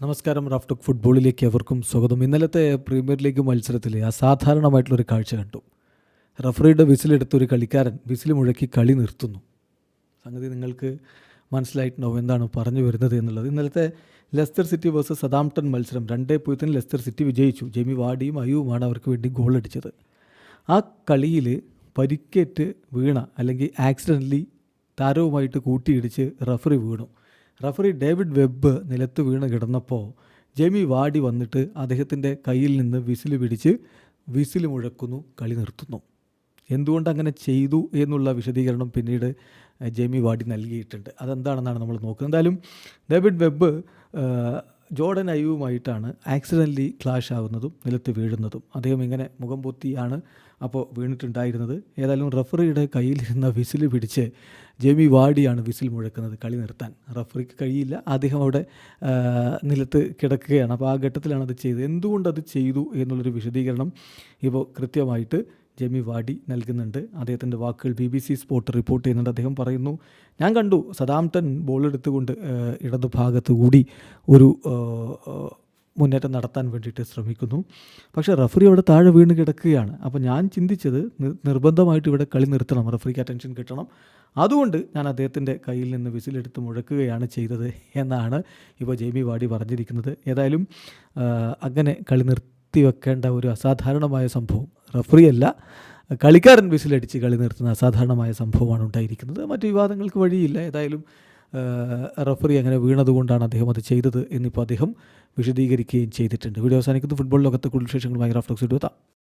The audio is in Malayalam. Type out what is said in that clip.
നമസ്കാരം റാഫ്റ്റോക്ക് ഫുട്ബോളിലേക്ക് എവർക്കും സ്വാഗതം. ഇന്നലത്തെ പ്രീമിയർ ലീഗ് മത്സരത്തിൽ അസാധാരണമായിട്ടുള്ളൊരു കാഴ്ച കണ്ടു. റഫറിയുടെ വിസിലെടുത്ത ഒരു കളിക്കാരൻ വിസിൽ മുഴക്കി കളി നിർത്തുന്നു. സംഗതി നിങ്ങൾക്ക് മനസ്സിലായിട്ടുണ്ടാവും എന്താണ് പറഞ്ഞു വരുന്നത് എന്നുള്ളത്. ഇന്നലത്തെ ലെസ്റ്റർ സിറ്റി വേഴ്സസ് സദാംപ്ടൺ മത്സരം രണ്ടേ പൂജ്യത്തിന് ലെസ്റ്റർ സിറ്റി വിജയിച്ചു. ജെമി വാഡിയും അയുവുമാണ് അവർക്ക് വേണ്ടി ഗോൾ അടിച്ചത്. ആ കളിയിൽ പരിക്കേറ്റ് വീണ അല്ലെങ്കിൽ ആക്സിഡന്റലി താരവുമായിട്ട് കൂട്ടിയിടിച്ച് റഫറി വീണു. റഫറി ഡേവിഡ് വെബ്ബ് നിലത്ത് വീണ് കിടന്നപ്പോൾ ജെമി വാടി വന്നിട്ട് അദ്ദേഹത്തിന്റെ കയ്യിൽ നിന്ന് വിസിൽ പിടിച്ച് വിസിൽ മുഴക്കുന്നു കളി നിർത്തുന്നു. എന്തുകൊണ്ട് അങ്ങനെ ചെയ്തു എന്നുള്ള വിശദീകരണം പിന്നീട് ജെമി വാടി നൽകിയിട്ടുണ്ട്. അതെന്താണെന്നാണ് നമ്മൾ നോക്കുന്നത്. എന്തായാലും ഡേവിഡ് ഏഹ്, ജോർഡൻ അയ്യുവുമായിട്ടാണ് ആക്സിഡന്റലി ക്ലാഷ് ആവുന്നതും നിലത്ത് വീഴുന്നതും. അദ്ദേഹം ഇങ്ങനെ മുഖം പൊത്തിയാണ് അപ്പോൾ വീണിട്ടുണ്ടായിരുന്നത്. ഏതായാലും റഫറിയുടെ കയ്യിലിരുന്ന വിസിൽ പിടിച്ച് ജെമി വാടിയാണ് വിസിൽ മുഴക്കുന്നത് കളി നിർത്താൻ. റഫറിക്ക് കഴിയില്ല. അദ്ദേഹം അവിടെ നിലത്ത് കിടക്കുകയാണ്. അപ്പോൾ ആ ഘട്ടത്തിലാണ് അത് ചെയ്തത്. എന്തുകൊണ്ട് അത് ചെയ്തു എന്നുള്ളൊരു വിശദീകരണം ഇപ്പോൾ കൃത്യമായിട്ട് ജെമി വാഡി നൽകുന്നുണ്ട്. അദ്ദേഹത്തിന്റെ വാക്കുകൾ B B C sport report ചെയ്യുന്നുണ്ട്. അദ്ദേഹം പറയുന്നു ഞാൻ കണ്ടു സദാംപ്ടൺ ബോളെടുത്തുകൊണ്ട് ആ, ഇടതു ഭാഗത്ത് കൂടി ഒരു മുന്നേറ്റം നടത്താൻ വേണ്ടിയിട്ട് ശ്രമിക്കുന്നു. പക്ഷേ റഫറി അവിടെ താഴെ വീണ് കിടക്കുകയാണ്. അപ്പോൾ ഞാൻ ചിന്തിച്ചത് നിർബന്ധമായിട്ട് ഇവിടെ കളി നിർത്തണം. റഫറിക്ക് അറ്റൻഷൻ കിട്ടണം. അതുകൊണ്ട് ഞാൻ അദ്ദേഹത്തിന്റെ കയ്യിൽ നിന്ന് വിസിലെടുത്ത് മുഴക്കുകയാണ് ചെയ്തത് എന്നാണ് ഇപ്പോൾ ജെയ്മി വാടി പറഞ്ഞിരിക്കുന്നത്. ഏതായാലും അങ്ങനെ കളി നിർത്തി വെക്കേണ്ട ഒരു അസാധാരണമായ സംഭവം. റഫറിയല്ല കളിക്കാരൻ വിസിലടിച്ച് കളി നിർത്തുന്ന അസാധാരണമായ സംഭവമാണ് ഉണ്ടായിരിക്കുന്നത്. മറ്റു വിവാദങ്ങൾക്ക് വഴിയില്ല. ഏതായാലും റഫറി അങ്ങനെ വീണതുകൊണ്ടാണ് അദ്ദേഹം അത് ചെയ്തത് എന്നിപ്പോൾ അദ്ദേഹം വിശദീകരിക്കുകയും ചെയ്തിട്ടുണ്ട്. വീഡിയോ അവസാനിക്കുന്നത് ഫുട്ബോൾ ലോകത്തെ കൂടുതൽ വിശേഷങ്ങളുമായി റഫ്ലക്സ് എടുത്താം